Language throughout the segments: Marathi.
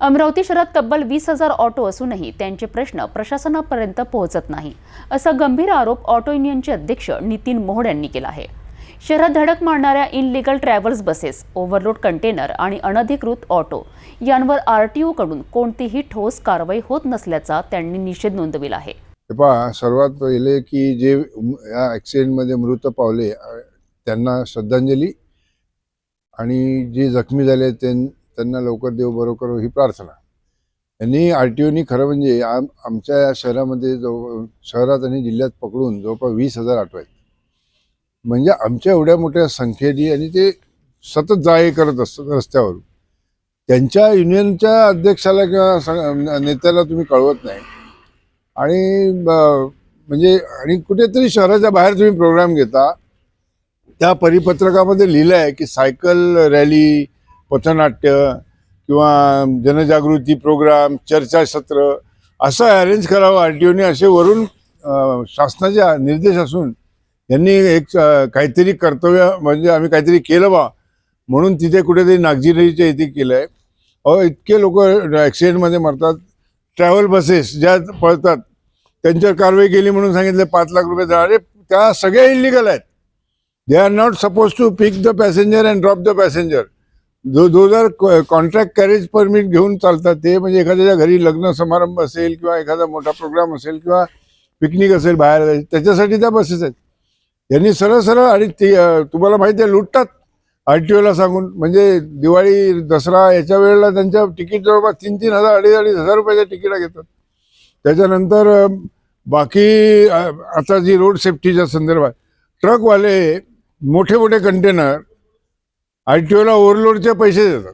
अमरावती शहरात तब्बल वीस हजार ऑटो असूनही त्यांचे प्रश्न प्रशासनापर्यंत पोहोचत नाही असा गंभीर आरोप ऑटो युनियनचे अध्यक्ष नितीन मोहड यांनी केला आहे. शहरात धडक मारणाऱ्या illegal travels buses overload container आणि अनधिकृत ऑटो यांवर आर टी कडून कोणतीही ठोस कारवाई होत नसल्याचा त्यांनी निषेध नोंदविला आहे. पहा सर्वात पहिले की जे या ॲक्सिडेंटमध्ये मृत पावले त्यांना श्रद्धांजली आणि जे जखमी झाले त्यां त्यांना लवकर देव बरो करो ही प्रार्थना. यांनी आर टी ओनी खरं म्हणजे आम आमच्या या शहरामध्ये जवळ शहरात आणि जिल्ह्यात पकडून जवळपास वीस हजार ऑटो आहेत म्हणजे आमच्या एवढ्या मोठ्या संख्येने आणि ते सतत जा करत असतात रस्त्यावरून. त्यांच्या युनियनच्या अध्यक्षाला किंवा नेत्याला तुम्ही कळवत नाही. आणि म्हणजे आणि कुठेतरी शहराच्या बाहेर तुम्ही प्रोग्राम घेता. त्या परिपत्रकामध्ये लिहिलं आहे की सायकल रॅली पथनाट्य किंवा जनजागृती प्रोग्राम चर्चासत्र असं अरेंज करावं. आर टी ओने असे वरून शासनाचे निर्देश असून यांनी एक काहीतरी कर्तव्य म्हणजे आम्ही काहीतरी केलं बा म्हणून तिथे कुठेतरी नागजिरीच्या इथे केलं आहे अहो इतके लोक ॲक्सिडेंटमध्ये मरतात. ट्रॅव्हल बसेस ज्या पळतात त्यांच्यावर कारवाई केली म्हणून सांगितलं पाच लाख रुपये देणार अरे त्या सगळ्या इलिगल आहेत. They are not suppose to pick the passenger and drop the passenger जो जो जर कॉन्ट्रॅक्ट कॅरेज परमिट घेऊन चालतात ते म्हणजे एखाद्याच्या घरी लग्न समारंभ असेल किंवा एखादा मोठा प्रोग्राम असेल किंवा पिकनिक असेल बाहेर जायचं त्याच्यासाठी त्या बसेस आहेत. यांनी सरळ सरळ आणि ते तुम्हाला माहिती आहे लुटतात. आर टी ओला सांगून म्हणजे दिवाळी दसरा याच्या वेळेला त्यांच्या तिकीट जवळपास तीन तीन हजार अडीच अडीच हजार रुपयाच्या तिकीटा घेतात. त्याच्यानंतर बाकी आता जी रोड सेफ्टीच्या संदर्भात ट्रकवाले मोठे मोठे कंटेनर आर टी ओला ओव्हरलोडचे पैसे देतात.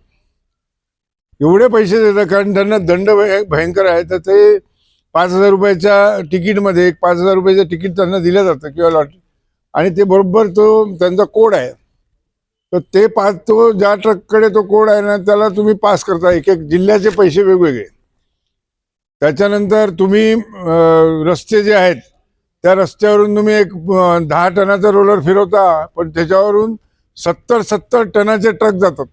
एवढे पैसे देतात कारण त्यांना दंड भयंकर आहे. तर ते पाच हजार रुपयाच्या तिकीटमध्ये एक पाच हजार रुपयाचं तिकीट त्यांना दिलं जातं किंवा लॉटरी. आणि ते बरोबर तो त्यांचा कोड आहे. तर ते पाच तो ज्या ट्रककडे तो कोड आहे ना त्याला तुम्ही पास करता. एक एक जिल्ह्याचे पैसे वेगवेगळे. त्याच्यानंतर तुम्ही रस्ते जे आहेत त्या रस्त्यावरून तुम्ही एक दहा टनाचा रोलर फिरवता. पण त्याच्यावरून सत्तर सत्तर टनाचे ट्रक जातात.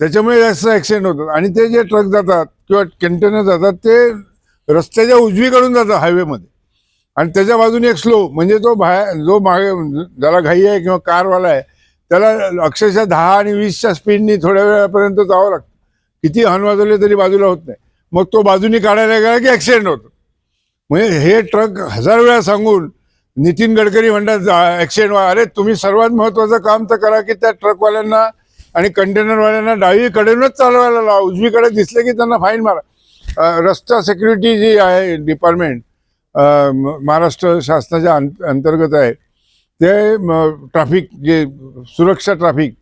त्याच्यामुळे जास्त ॲक्सिडेंट होतात. आणि ते जे ट्रक जातात किंवा कंटेनर जातात ते रस्त्याच्या उजवीकडून जातात हायवेमध्ये आणि त्याच्या बाजूने एक स्लो म्हणजे तो बाहेर जो मागे ज्याला घाई आहे किंवा कारवाला आहे त्याला अक्षरशः दहा आणि वीसच्या स्पीडनी थोड्या वेळापर्यंत जावं लागतं. किती हॉर्न वाजवले तरी बाजूला होत नाही. मग तो बाजूनी काढायला गेला की ॲक्सिडेंट होतो. म्हणजे हे ट्रक हजार वेळा सांगून नितीन गडकरी म्हणतात ॲक्सिडेंट व्हा अरे तुम्ही सर्वात महत्त्वाचं काम तर करा की त्या ट्रकवाल्यांना आणि कंटेनरवाल्यांना डावीकडेनच चालवायला लावा. उजवीकडे दिसले की त्यांना फाईन मारा. रस्ता सिक्युरिटी जी आहे डिपार्टमेंट महाराष्ट्र शासनाच्या अंत अंतर्गत आहे ते ट्रॅफिक जे सुरक्षा ट्रॅफिक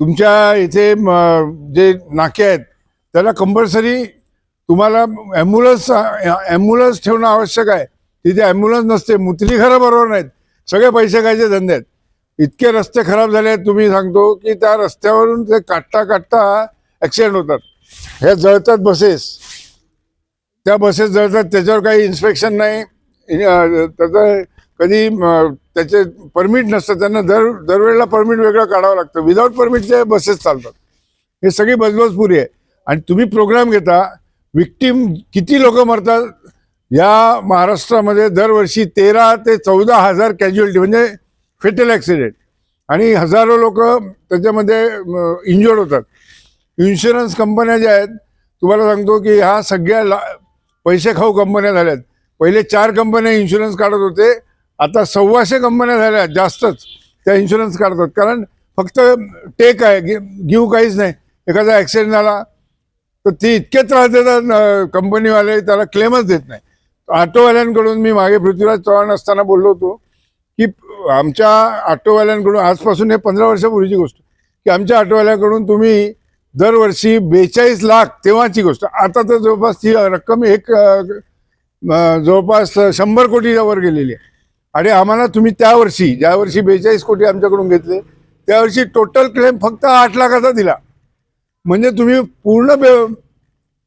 तुमच्या इथे म, जे नाके आहेत त्याला कंपल्सरी तुम्हाला ॲम्ब्युलन्स ॲम्ब्युलन्स ठेवणं आवश्यक आहे. तिथे ॲम्ब्युलन्स नसते मुतली खरं बरोबर नाहीत. सगळे पैसे खायचे धंदे आहेत. इतके रस्ते खराब झाले आहेत तुम्ही सांगतो की त्या रस्त्यावरून ते काटता काटता ॲक्सिडेंट होतात. ह्या जळतात बसेस त्या बसेस जळतात त्याच्यावर काही इन्स्पेक्शन नाही. त्याचं कधी त्याचे परमिट नसतं त्यांना दर दरवेळेला परमिट वेगळं काढावं लागतं. विदाऊट परमिटच्या बसेस चालतात. हे सगळी बजबजपुरी आहे. आणि तुम्ही प्रोग्राम घेता विक्टीम किती लोक मरतात? या महाराष्ट्रामध्ये दरवर्षी तेरा ते चौदा हजार कॅज्युअलिटी म्हणजे फेटल ॲक्सिडेंट आणि हजारो लोक त्याच्यामध्ये इंजुर्ड होतात. इन्शुरन्स कंपन्या ज्या आहेत तुम्हाला सांगतो की ह्या सगळ्या ला पैसे खाऊ कंपन्या झाल्यात. पहिले चार कंपन्या इन्शुरन्स काढत होते. आता सव्वाशे कंपन्या झाल्या जास्तच त्या इन्शुरन्स काढतात कारण फक्त टेक आहे गि गिव काहीच नाही. एखादा ॲक्सिडेंट झाला तर ती इतके त्रास देतात कंपनीवाले त्याला क्लेमच देत नाही. ऑटोवाल्यांकडून मी मागे पृथ्वीराज चव्हाण असताना बोललो होतो की आमच्या ऑटोवाल्यांकडून आजपासून हे पंधरा वर्षापूर्वीची गोष्ट. की आमच्या ऑटोवाल्यांकडून तुम्ही दरवर्षी बेचाळीस लाख तेव्हाची गोष्ट. आता तर जवळपास ती रक्कम एक जवळपास शंभर कोटीच्या वर गेलेली आहे. आणि आम्हाला तुम्ही त्या वर्षी ज्या वर्षी बेचाळीस कोटी आमच्याकडून घेतले त्यावर्षी टोटल क्लेम फक्त आठ लाखाचा दिला. म्हणजे तुम्ही पूर्ण बे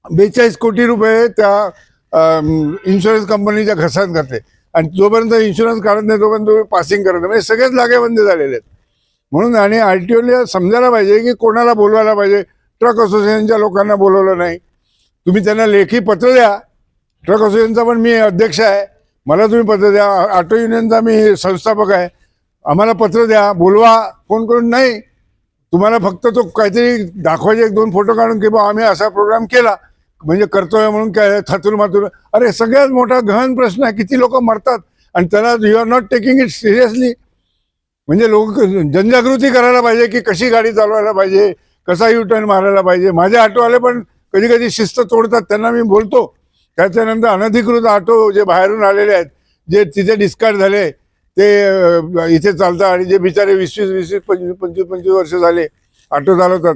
बेचाळीस कोटी रुपये त्या इन्शुरन्स कंपनीच्या घसात घातले. आणि जोपर्यंत इन्शुरन्स काढत नाही तोपर्यंत तुम्ही पासिंग करत नाही. म्हणजे सगळेच लागेबंदी झालेले आहेत. म्हणून आणि आर टी ओला समजायला पाहिजे की कोणाला बोलवायला पाहिजे? ट्रक असोसिएशनच्या लोकांना बोलवलं नाही. तुम्ही त्यांना लेखी पत्र द्या. ट्रक असोसिएशनचा पण मी अध्यक्ष आहे. मला तुम्ही पत्र द्या. ऑटो युनियनचा मी संस्थापक आहे. आम्हाला पत्र द्या. बोलवा. फोन करून नाही. तुम्हाला फक्त तो काहीतरी दाखवायचे एक दोन फोटो काढून की बा आम्ही असा प्रोग्राम केला. म्हणजे करतोय म्हणून काय थातूर मातूर. अरे सगळ्यात मोठा गहन प्रश्न आहे किती लोक मरतात? आणि त्याला you are not taking it seriously म्हणजे लोक जनजागृती करायला पाहिजे की कशी गाडी चालवायला पाहिजे कसा यू टर्न मारायला पाहिजे. माझे ऑटोवाले पण कधी कधी शिस्त तोडतात त्यांना मी बोलतो. त्याच्यानंतर अनधिकृत ऑटो जे बाहेरून आलेले आहेत जे तिथे डिस्कार्ड झाले ते इथे चालतात आणि जे बिचारे वीस वीस वीस वीस पंचवीस पंचवीस पंचवीस वर्ष झाले ऑटो चालवतात.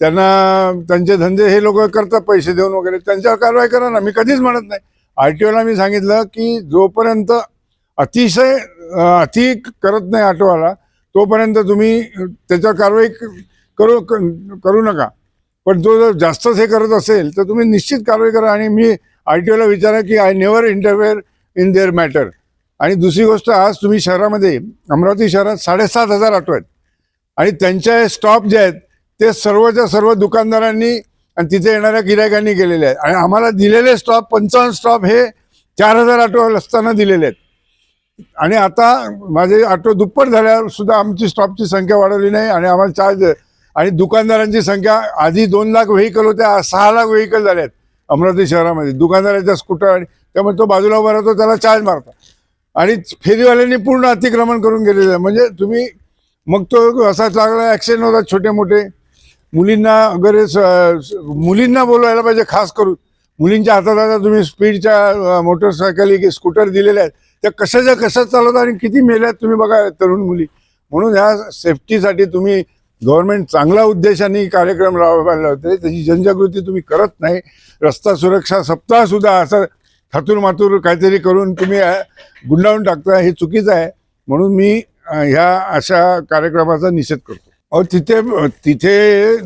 त्यांना त्यांचे धंदे हे लोक करतात पैसे देऊन वगैरे. त्यांच्यावर कारवाई करा ना. मी कधीच म्हणत नाही. आर टी ओला मी सांगितलं की जोपर्यंत अतिशय अति करत नाही आटोवाला तोपर्यंत तुम्ही त्याच्यावर कारवाई करू क- करू नका. पण जो जर जास्तच हे करत असेल तर तुम्ही निश्चित कारवाई करा. आणि मी आर टी ओला विचारा की I never interfere in their matter आणि दुसरी गोष्ट आज तुम्ही शहरामध्ये अमरावती शहरात साडेसात हजार ऑटो आहेत आणि त्यांचे स्टॉप जे आहेत ते सर्वच्या सर्व दुकानदारांनी आणि तिथे येणाऱ्या गिरायकांनी केलेले आहेत. आणि आम्हाला दिलेले स्टॉप पंचावन्न स्टॉप हे चार हजार ऑटो असताना दिलेले आहेत. आणि आता माझे ऑटो दुप्पट झाल्यावर सुद्धा आमची स्टॉपची संख्या वाढवली नाही आणि आम्हाला चार्ज आणि दुकानदारांची संख्या आधी दोन लाख व्हेकल होत्या सहा लाख व्हेकल झाले आहेत अमरावती शहरामध्ये. दुकानदाराच्या स्कूटर आणि त्यामुळे तो बाजूला उभा राहतो त्याला चार्ज मारतो. आणि फेरीवाल्यांनी पूर्ण अतिक्रमण करून गेलेलं आहे म्हणजे तुम्ही मग तो असा चांगला ॲक्सिडेंट होतात छोटे मोठे मुलींना वगैरे स- मुलींना बोलवायला पाहिजे खास करून. मुलींच्या हातात आता तुम्ही स्पीडच्या मोटरसायकली की स्कूटर दिलेल्या आहेत. त्या कशाच्या कशा चालवतात आणि किती मेल्यात आहेत तुम्ही बघा तरुण मुली. म्हणून ह्या सेफ्टीसाठी तुम्ही गव्हर्नमेंट चांगला उद्देशाने कार्यक्रम राबवायला होते. त्याची जनजागृती तुम्ही करत नाही. रस्ता सुरक्षा सप्ताह सुद्धा असं थातूर मातूर काहीतरी करून तुम्ही गुंडाळून टाकता हे चुकीचं आहे. म्हणून मी ह्या अशा कार्यक्रमाचा निषेध करतो. अहो तिथे तिथे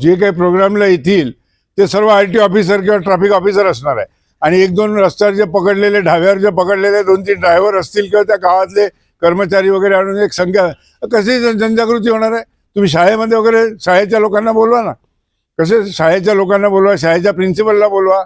जे काही प्रोग्रामला येतील ते सर्व आय टी ऑफिसर किंवा ट्रॅफिक ऑफिसर असणार आहे. आणि एक दोन रस्त्यावर जे पकडलेले ढाब्यावर जे पकडलेले दोन तीन ड्रायव्हर असतील किंवा त्या गावातले कर्मचारी वगैरे आणून एक संख्या कशी जन- जनजागृती होणार आहे? तुम्ही शाळेमध्ये वगैरे शाळेच्या लोकांना बोलवा ना. कसे शाळेच्या लोकांना बोलवा शाळेच्या प्रिन्सिपलला बोलवा.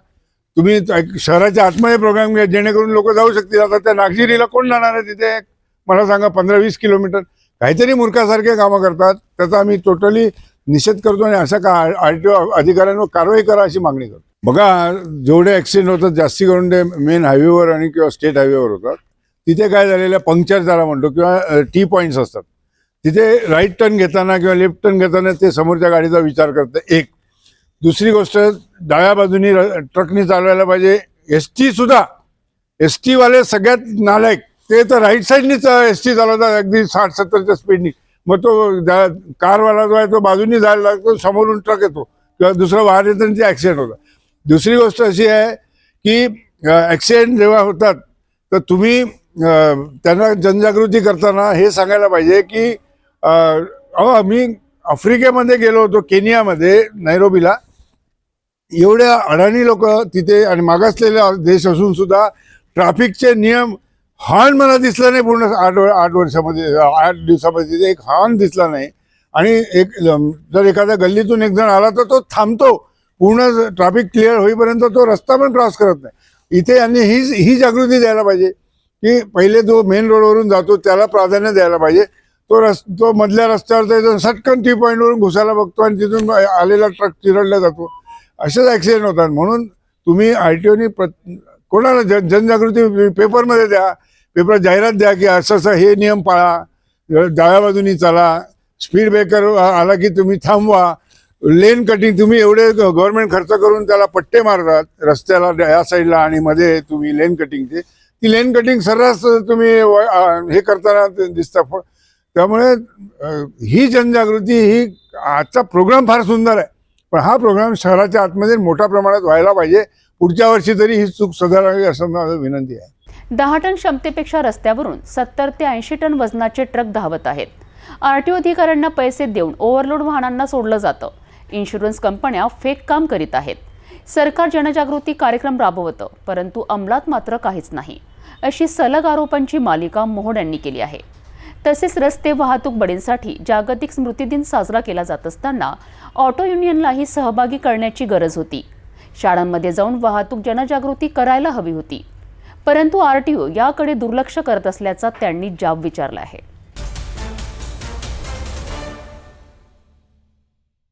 तुम्ही शहराच्या आतमध्ये प्रोग्राम घ्या जेणेकरून लोक जाऊ शकतील. आता त्या नागझिरीला कोण जाणार आहे तिथे? मला सांगा पंधरा वीस किलोमीटर. काहीतरी मूर्खासारखे कामं करतात त्याचा आम्ही टोटली निषेध करतो आणि अशा का आर टी ओ अधिकाऱ्यांवर कारवाई करा अशी मागणी करतो. बघा जेवढे ॲक्सिडेंट होतात जास्ती करून ते मेन हायवेवर आणि किंवा स्टेट हायवेवर होतात. तिथे काय झालेलं आहे पंक्चर ज्याला म्हणतो किंवा टी पॉईंट्स असतात. तिथे राईट टर्न घेताना किंवा लेफ्ट टर्न घेताना ते समोरच्या गाडीचा विचार करतं एक. दुसरी गोष्ट डाव्या बाजूनी ट्रकनी चालवायला पाहिजे. एस टी सुद्धा एस टीवाले सगळ्यात नालायक. ते तर राईट साईडनीच एस टी चालवतात अगदी साठ सत्तरच्या स्पीडनी मग तो कारवाला जो आहे तो बाजूनी जायला लागतो समोरून ट्रक येतो. किंवा दुसरं वाहन येतं ते ॲक्सिडेंट होतं. दुसरी गोष्ट अशी आहे की ॲक्सिडेंट जेव्हा होतात तर तुम्ही त्यांना जनजागृती करताना हे सांगायला पाहिजे की अहो मी आफ्रिकेमध्ये गेलो होतो केनियामध्ये नैरोबीला. एवढ्या अडाणी लोक तिथे आणि मागासलेले देश असून सुद्धा ट्रॅफिकचे नियम हॉर्न मला दिसला नाही पूर्ण आठ आठ वर्षामध्ये आठ दिवसामध्ये एक हॉर्न दिसला नाही. आणि एक जर एखाद्या गल्लीतून एक जण आला तर तो थांबतो. पूर्ण ट्रॅफिक क्लिअर होईपर्यंत तो रस्ता पण क्रॉस करत नाही. इथे यांनी ही ही जागृती द्यायला पाहिजे की पहिले जो मेन रोडवरून जातो त्याला प्राधान्य द्यायला पाहिजे. तो रस तो मधल्या रस्त्यावर जायचा सटकन टी पॉईंटवरून घुसायला बघतो आणि तिथून आलेला ट्रक चिरडला जातो. असेच ॲक्सिडेंट होतात. म्हणून तुम्ही आय टी ओनी प्र कोणाला जन जनजागृती पेपरमध्ये द्या. पेपर जाहिरात द्या की असं असं हे नियम पाळा डाव्या बाजूनी चाला स्पीड ब्रेकर आला की तुम्ही थांबवा लेन कटिंग तुम्ही एवढे गव्हर्नमेंट खर्च करून त्याला पट्टे मारतात रस्त्याला या साईडला आणि मध्ये तुम्ही लेन कटिंगचे ती. लेन कटिंग सर्रास तुम्ही व- हे करताना दिसतं. त्यामुळे ही जनजागृती ही आजचा प्रोग्राम फार सुंदर आहे. पण हा प्रोग्राम शहराच्या आतमध्ये मोठ्या प्रमाणात व्हायला पाहिजे. पुढच्या वर्षी तरी ही चूक सुधारावी असं माझं विनंती आहे. दहा टन क्षमतेपेक्षा रस्त्यावरून सत्तर ते ऐंशी टन वजनाचे ट्रक धावत आहेत. आरटीओ अधिकाऱ्यांना पैसे देऊन ओव्हरलोड वाहनांना सोडलं जातं. इन्शुरन्स कंपन्या फेक काम करीत आहेत. सरकार जनजागृती कार्यक्रम राबवतं परंतु अंमलात मात्र काहीच नाही. अशी सलग आरोपांची मालिका मोहोड यांनी केली आहे. तसेच रस्ते वाहतूक बडींसाठी जागतिक स्मृती दिन साजरा केला जात असताना ऑटो युनियनलाही सहभागी करण्याची गरज होती. शाळांमध्ये जाऊन वाहतूक जनजागृती करायला हवी होती. परंतु आर टी ओ याकडे दुर्लक्ष करत असल्याचा त्यांनी जाब विचारला आहे.